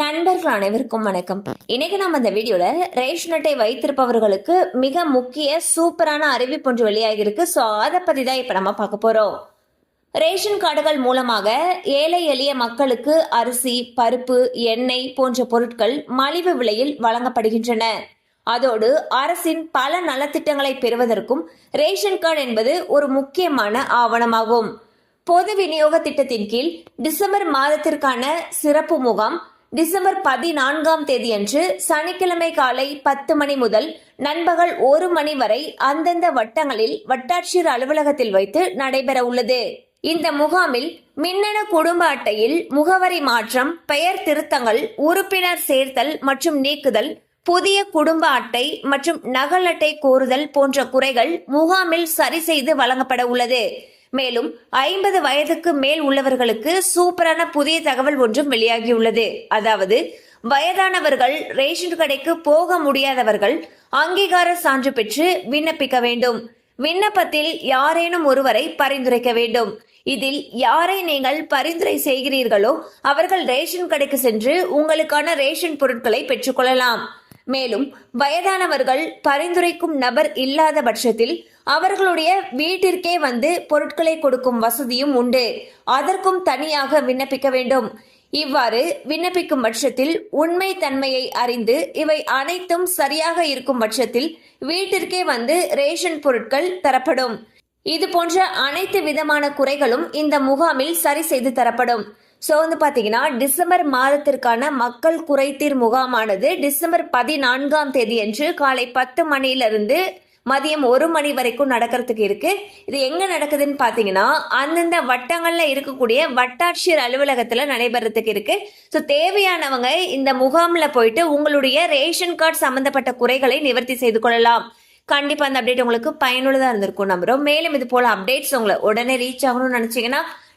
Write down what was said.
நண்பர்கள் அனைவருக்கும் வணக்கம். இன்னைக்கு நம்ம இந்த வீடியோல ரேஷன் அட்டை வைத்திருப்பவர்களுக்கு மிக முக்கிய சூப்பரான அறிவிப்பு ஒன்று வெளியாகிருக்கு ஸோ அதை பத்தி தான் இப்ப நம்ம பார்க்க போறோம். ரேஷன் கார்டுகள் மூலமாக ஏழை எளிய மக்களுக்கு அரிசி பருப்பு எண்ணெய் போன்ற பொருட்கள் மலிவு விலையில் வழங்கப்படுகின்றன. அதோடு அரசின் பல நலத்திட்டங்களை பெறுவதற்கும் ரேஷன் கார்டு என்பது ஒரு முக்கியமான ஆவணமாகும். பொது விநியோக திட்டத்தின் கீழ் டிசம்பர் மாதத்திற்கான சிறப்பு முகாம் டிசம்பர் பதினான்காம் தேதியன்று சனிக்கிழமை காலை பத்து மணி முதல் நண்பகல் ஒரு மணி வரை அந்தந்த வட்டங்களில் வட்டாட்சியர் அலுவலகத்தில் வைத்து நடைபெற உள்ளது. இந்த முகாமில் மின்னணு குடும்ப அட்டையில் முகவரி மாற்றம் பெயர் திருத்தங்கள் உறுப்பினர் சேர்த்தல் மற்றும் நீக்குதல் புதிய குடும்ப அட்டை மற்றும் நகல் அட்டை கோருதல் போன்ற குறைகள் முகாமில் சரி செய்து வழங்கப்பட உள்ளது. மேலும் ஐம்பது வயதுக்கு மேல் உள்ளவர்களுக்கு சூப்பரான புதிய தகவல் ஒன்றும் வெளியாகியுள்ளது. அதாவது வயதானவர்கள் ரேஷன் கடைக்கு போக முடியாதவர்கள் அங்கீகார சான்று பெற்று விண்ணப்பிக்க வேண்டும். விண்ணப்பத்தில் யாரேனும் ஒருவரை பரிந்துரைக்க வேண்டும். இதில் யாரை நீங்கள் பரிந்துரை செய்கிறீர்களோ அவர்கள் ரேஷன் கடைக்கு சென்று உங்களுக்கான ரேஷன் பொருட்களை பெற்றுக்கொள்ளலாம் மேலும் வயதானவர்கள் பரிந்துரைக்கும் நபர் இல்லாத பட்சத்தில் அவர்களுடைய வீட்டிற்கே வந்து பொருட்களை கொடுக்கும் வசதியும் உண்டு. அதற்கும் தனியாக விண்ணப்பிக்க வேண்டும். இவ்வாறு விண்ணப்பிக்கும் பட்சத்தில் உண்மை தன்மையை அறிந்து இவை அனைத்தும் சரியாக இருக்கும் பட்சத்தில் வீட்டிற்கே வந்து ரேஷன் பொருட்கள் தரப்படும். இது போன்ற அனைத்து விதமான குறைகளும் இந்த முகாமில் சரி செய்து தரப்படும். ஸோ வந்து பார்த்தீங்கன்னா டிசம்பர் மாதத்திற்கான மக்கள் குறைதீர் முகாமானது டிசம்பர் பதினான்காம் தேதியன்று காலை பத்து மணியிலிருந்து மதியம் ஒரு மணி வரைக்கும் நடக்கிறதுக்கு இருக்கு. இது எங்க நடக்குதுன்னு பார்த்தீங்கன்னா அந்தந்த வட்டங்கள்ல இருக்கக்கூடிய வட்டாட்சியர் அலுவலகத்துல நடைபெறதுக்கு இருக்கு. ஸோ தேவையானவங்க இந்த முகாம்ல போயிட்டு உங்களுடைய ரேஷன் கார்டு சம்பந்தப்பட்ட குறைகளை நிவர்த்தி செய்து கொள்ளலாம். கண்டிப்பா அந்த அப்டேட் உங்களுக்கு பயனுள்ளதா இருந்திருக்கும் நம்புறோம். மேலும் இது போல அப்டேட்ஸ் உங்களை உடனே ரீச் ஆகணும்னு நினைச்சீங்கன்னா